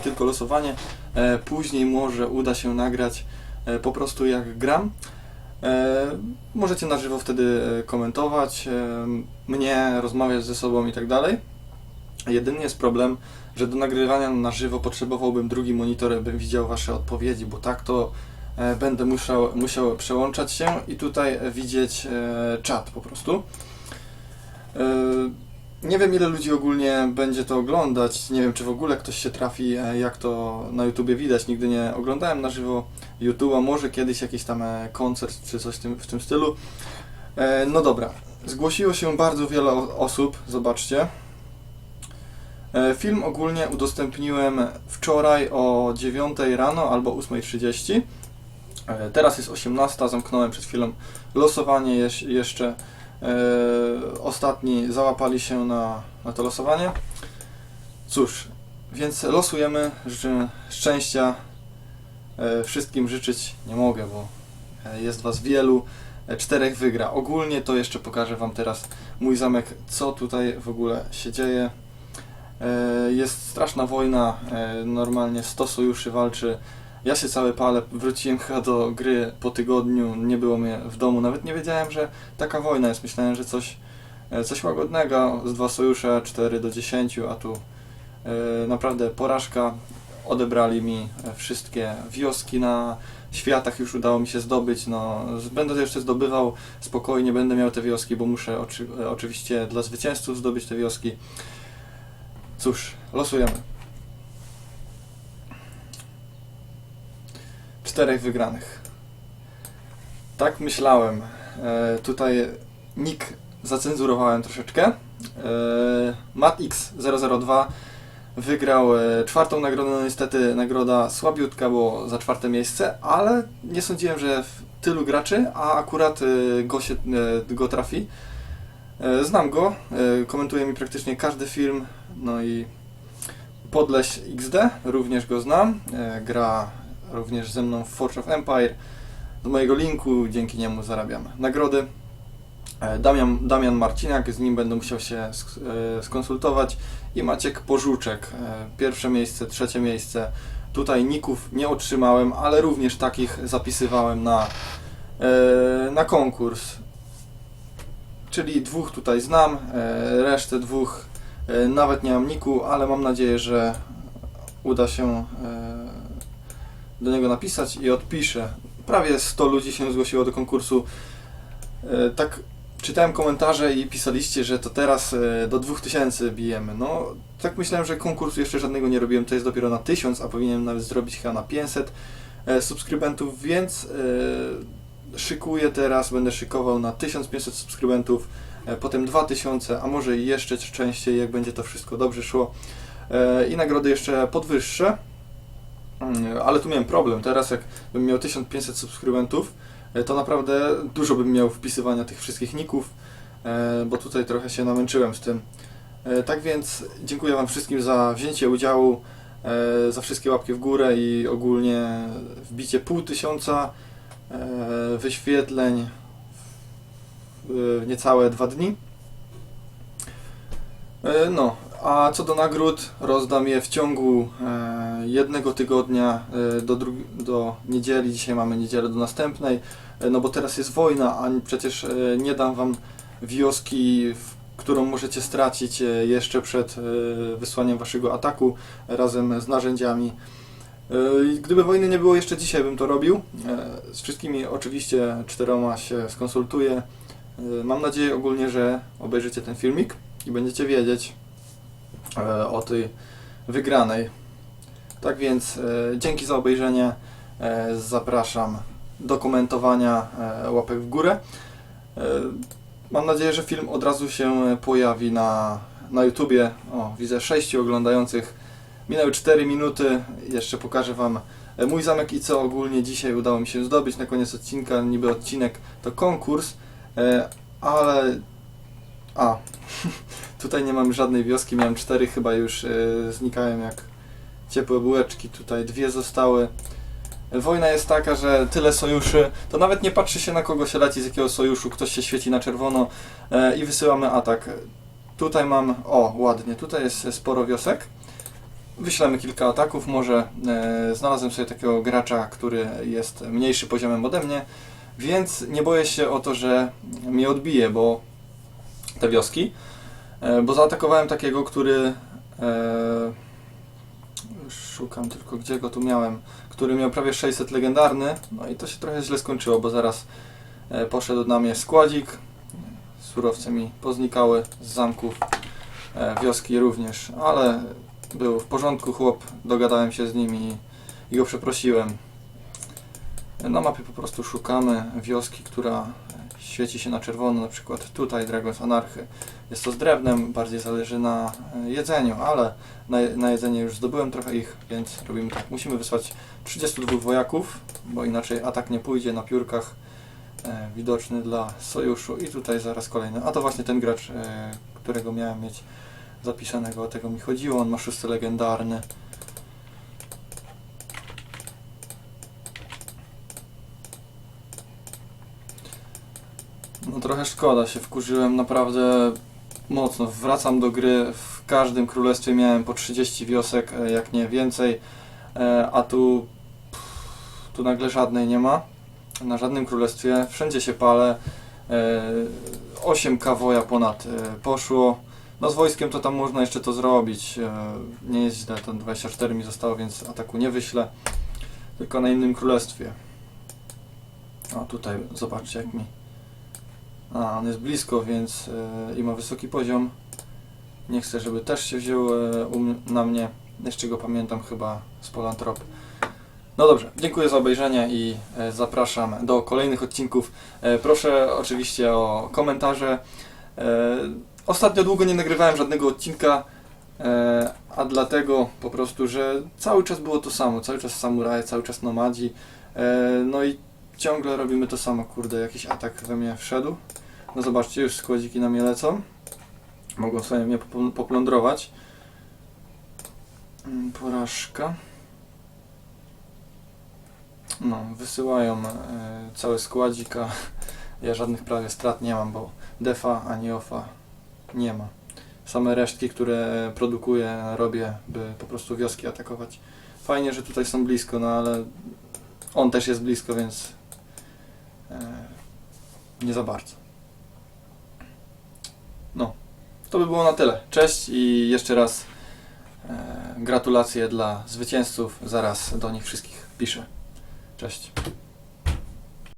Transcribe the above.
tylko losowanie. E, później może uda się nagrać e, po prostu jak gram. E, możecie na żywo wtedy komentować mnie, rozmawiać ze sobą i tak dalej. Jedyny jest problem, że do nagrywania na żywo potrzebowałbym drugi monitor, bym widział Wasze odpowiedzi, bo tak to będę musiał, musiał przełączać się i tutaj widzieć czat po prostu. Nie wiem ile ludzi ogólnie będzie to oglądać, nie wiem czy w ogóle ktoś się trafi, e, jak to na YouTubie widać, nigdy nie oglądałem na żywo YouTube'a, może kiedyś jakiś tam e, koncert czy coś w tym, w tym stylu. E, No dobra, zgłosiło się bardzo wiele osób, zobaczcie. Film ogólnie udostępniłem wczoraj o 9 rano albo 8.30. E, Teraz jest 18, zamknąłem przed chwilą losowanie jeszcze. E, Ostatni załapali się na, na to losowanie. Cóż, więc losujemy. Życzę szczęścia. E, Wszystkim życzyć nie mogę, bo e, jest Was wielu. Czterech wygra. Ogólnie to jeszcze pokażę Wam teraz mój zamek, co tutaj w ogóle się dzieje. Jest straszna wojna, normalnie 100 sojuszy walczy. Ja się cały palę, wróciłem chyba do gry po tygodniu, nie było mnie w domu, nawet nie wiedziałem, że taka wojna jest. Myślałem, że coś, e, coś łagodnego, z dwa sojusze, 4 do 10, a tu e, naprawdę porażka. Odebrali mi e, wszystkie wioski na światach, już udało mi się zdobyć. No, będę to jeszcze zdobywał spokojnie, będę miał te wioski, bo muszę oczy, oczywiście dla zwycięzców zdobyć te wioski. Cóż, losujemy. Czterech wygranych. Tak myślałem. E, tutaj nick zacenzurowałem troszeczkę. E, MatX002 wygrał e, czwartą nagrodę. No niestety nagroda słabiutka, bo za czwarte miejsce, ale nie sądziłem, że tylu graczy, a akurat e, go, się, e, go trafi. E, Znam go, e, komentuje mi praktycznie każdy film, no i Podleś XD, również go znam, e, gra również ze mną w Forge of Empire. Z mojego linku dzięki niemu zarabiam nagrody. E, Damian, Damian Marciniak, z nim będę musiał się e, skonsultować i Maciek Pożuczek, e, pierwsze miejsce, trzecie miejsce. Tutaj ników nie otrzymałem, ale również takich zapisywałem na, na konkurs. Czyli dwóch tutaj znam, resztę dwóch nawet nie mam niku, ale mam nadzieję, że uda się do niego napisać i odpiszę. Prawie 100 ludzi się zgłosiło do konkursu. E, Tak czytałem komentarze i pisaliście, że to teraz e, do 2000 bijemy. No, tak myślałem, że konkursu jeszcze żadnego nie robiłem, to jest dopiero na 1000, a powinienem nawet zrobić chyba na 500 e, subskrybentów, więc szykuję teraz, będę szykował na 1500 subskrybentów, potem 2000, a może jeszcze częściej, jak będzie to wszystko dobrze szło. I nagrody jeszcze podwyższę. Mm, Ale tu miałem problem. Teraz jak bym miał 1500 subskrybentów, e, to naprawdę dużo bym miał wpisywania tych wszystkich ników, e, bo tutaj trochę się namęczyłem z tym. E, Tak więc dziękuję Wam wszystkim za wzięcie udziału, za wszystkie łapki w górę i ogólnie wbicie pół tysiąca wyświetleń w niecałe dwa dni. No, a co do nagród, rozdam je w ciągu e, jednego tygodnia e, do, do niedzieli. Dzisiaj mamy niedzielę do następnej, e, no bo teraz jest wojna, a przecież e, nie dam wam wioski, którą możecie stracić e, jeszcze przed e, wysłaniem waszego ataku razem z narzędziami. E, Gdyby wojny nie było, jeszcze dzisiaj bym to robił. E, Z wszystkimi oczywiście czteroma się skonsultuję. E, Mam nadzieję ogólnie, że obejrzycie ten filmik i będziecie wiedzieć e, o tej wygranej. Tak więc e, dzięki za obejrzenie. E, Zapraszam do komentowania e, łapek w górę. E, Mam nadzieję, że film od razu się pojawi na, na YouTubie. O, widzę 6 oglądających. Minęły 4 minuty. Jeszcze pokażę Wam e, mój zamek i co ogólnie dzisiaj udało mi się zdobyć na koniec odcinka. Niby odcinek to konkurs, e, ale. A, tutaj nie mam żadnej wioski. Miałem 4, chyba już e, znikają jak ciepłe bułeczki. Tutaj dwie zostały. Wojna jest taka, że tyle sojuszy, to nawet nie patrzy się na kogo się leci, z jakiego sojuszu, ktoś się świeci na czerwono e, i wysyłamy atak. Tutaj mam, o ładnie, tutaj jest sporo wiosek. wyślemy kilka ataków. Może e, znalazłem sobie takiego gracza, który jest mniejszy poziomem ode mnie, więc nie boję się o to, że mnie odbije, bo te wioski. E, bo zaatakowałem takiego, który. E, szukam tylko gdzie go tu miałem. Który miał prawie 600 legendarny. No i to się trochę źle skończyło, bo zaraz e, poszedł na mnie składzik. Surowce mi poznikały z zamków. Wioski również, ale był w porządku chłop. Dogadałem się z nim i, i go przeprosiłem. Na mapie po prostu szukamy wioski, która świeci się na czerwono, na przykład tutaj Dragons Anarchy. Jest to z drewnem, bardziej zależy na e, jedzeniu, ale na, na jedzenie już zdobyłem trochę ich, więc robimy tak. Musimy wysłać 32 wojaków, bo inaczej atak nie pójdzie na piórkach e, widoczny dla sojuszu i tutaj zaraz kolejny. A to właśnie ten gracz, e, którego miałem mieć zapisanego, o tego mi chodziło, on ma szósty legendarny. No trochę szkoda, się wkurzyłem naprawdę mocno. Wracam do gry, w każdym królestwie miałem po 30 wiosek, e, jak nie więcej, e, a tu, tu nagle żadnej nie ma. Na żadnym królestwie, wszędzie się palę. 8 kawoja ponad e, poszło. No z wojskiem to tam można jeszcze to zrobić. e, Nie jest źle, ten 24 mi zostało, więc ataku nie wyślę. Tylko na innym królestwie. O tutaj zobaczcie jak mi a, on jest blisko, więc e, i ma wysoki poziom. Nie chcę, żeby też się wziął e, na mnie. Jeszcze go pamiętam chyba z Polantrop. No dobrze, dziękuję za obejrzenie i e, zapraszam do kolejnych odcinków. Proszę oczywiście o komentarze. Ostatnio długo nie nagrywałem żadnego odcinka, a dlatego po prostu, że cały czas było to samo. Cały czas samuraje, cały czas nomadzi. No i ciągle robimy to samo. Kurde, jakiś atak we mnie wszedł. No zobaczcie, już składziki na mnie lecą. Mogą sobie mnie popl- poplądrować. Mm, Porażka. No, wysyłają e, cały składzik, a ja żadnych prawie strat nie mam, bo defa ani ofa nie ma. Same resztki, które produkuję, robię, by po prostu wioski atakować. Fajnie, że tutaj są blisko, no ale on też jest blisko, więc nie za bardzo. No, to by było na tyle. Cześć i jeszcze raz e, gratulacje dla zwycięzców. Zaraz do nich wszystkich piszę. Cześć.